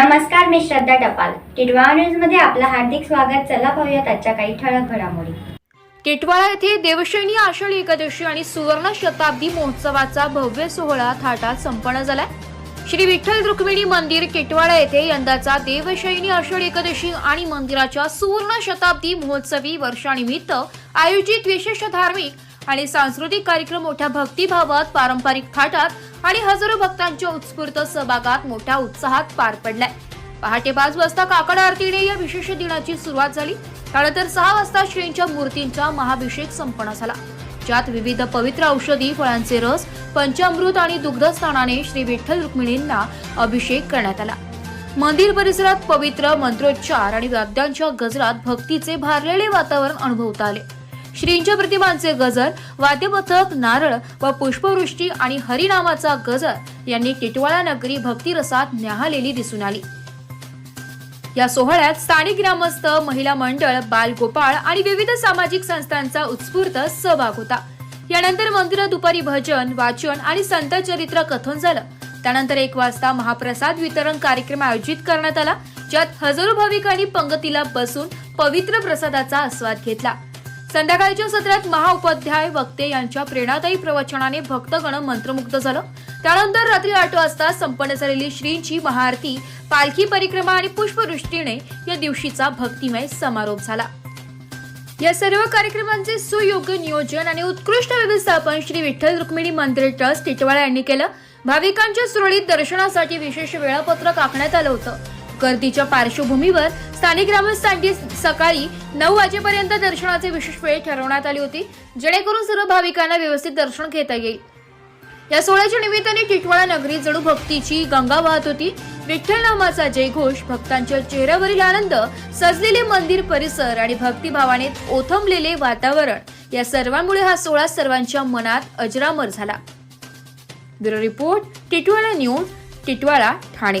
नमस्कार मी श्रद्धा टपाल. टिटवाळा न्यूजमध्ये आपलं हार्दिक स्वागत. चला पाहूयात आजच्या काही ठळक घडामोडी. टिटवाळा येथे देवशैनी आषाढी एकादशी आणि सुवर्ण शताब्दी महोत्सवाचा भव्य सोहळा थाटात संपन्न झाला श्री विठ्ठल रुक्मिणी मंदिर टिटवाळा येथे यंदाचा देवशैनी आषाढी एकादशी आणि मंदिराच्या सुवर्ण शताब्दी महोत्सवी वर्षानिमित्त आयोजित विशेष धार्मिक आणि सांस्कृतिक कार्यक्रम मोठ्या भक्तिभावात पारंपरिक थाटात आणि हजारो भक्तांच्या उत्स्फूर्त सहभागात मोठ्या उत्साहात पार पडलाय. पहाटे पाच वाजता काकड आरतीने या विशेष दिनाची सुरुवात झाली. त्यानंतर सहा वाजता श्रींच्या मूर्तींचा महाभिषेक संपन्न झाला. ज्यात विविध पवित्र औषधी फळांचे रस पंचामृत आणि दुग्धस्थानाने श्री विठ्ठल रुक्मिणींना अभिषेक करण्यात आला. मंदिर परिसरात पवित्र मंत्रोच्चार आणि वाद्यांच्या गजरात भक्तीचे भारलेले वातावरण अनुभवता आले. श्रींच्या प्रतिमांचे गजर वाद्यपथक नारळ व पुष्पवृष्टी आणि हरिनामाचा गजर यांनी टिटवाळा नगरी भक्तिरसात न्याहालेली दिसून आली. या सोहळ्यात स्थानिक ग्रामस्थ महिला मंडळ बालगोपाळ आणि विविध सामाजिक संस्थांचा उत्स्फूर्त सहभाग होता. यानंतर मंदिरात दुपारी भजन वाचन आणि संत चरित्र कथन झालं. त्यानंतर एक वाजता महाप्रसाद वितरण कार्यक्रम आयोजित करण्यात आला ज्यात हजारो भाविकांनी पंगतीला बसून पवित्र प्रसादाचा आस्वाद घेतला. संध्याकाळच्या सत्रात महाउपाध्याय वक्ते यांच्या प्रेरणादायी प्रवचनाने भक्तगण मंत्रमुग्ध झालं. त्यानंतर रात्री आठ वाजता संपन्न झालेली श्रींची महाआरती पालखी परिक्रमा आणि पुष्पवृष्टीने या दिवशीचा भक्तिमय समारोप झाला. या सर्व कार्यक्रमांचे सुयोग्य नियोजन आणि उत्कृष्ट व्यवस्थापन श्री विठ्ठल रुक्मिणी मंदिर ट्रस्ट टिटवाळा यांनी केलं. भाविकांच्या सुरळीत दर्शनासाठी विशेष वेळापत्रक आखण्यात आलं होतं. गर्दीच्या पार्श्वभूमीवर स्थानिक ग्रामस्थांची सकाळी नऊ वाजेपर्यंत दर्शनाचे विशेष वेळ ठरवण्यात आली होती जेणेकरून सर्व भाविकांना व्यवस्थित दर्शन घेता येईल. या सोहळ्याच्या निमित्ताने टिटवाळा नगरी जणू भक्तीची गंगा वाहत होती. विठ्ठल नामाचा जयघोष भक्तांच्या चेहऱ्यावरील आनंद सजलेले मंदिर परिसर आणि भक्तिभावाने ओथंबलेले वातावरण या सर्वांमुळे हा सोहळा सर्वांच्या मनात अजरामर झाला. Bureau report Titwala news Titwala Thane.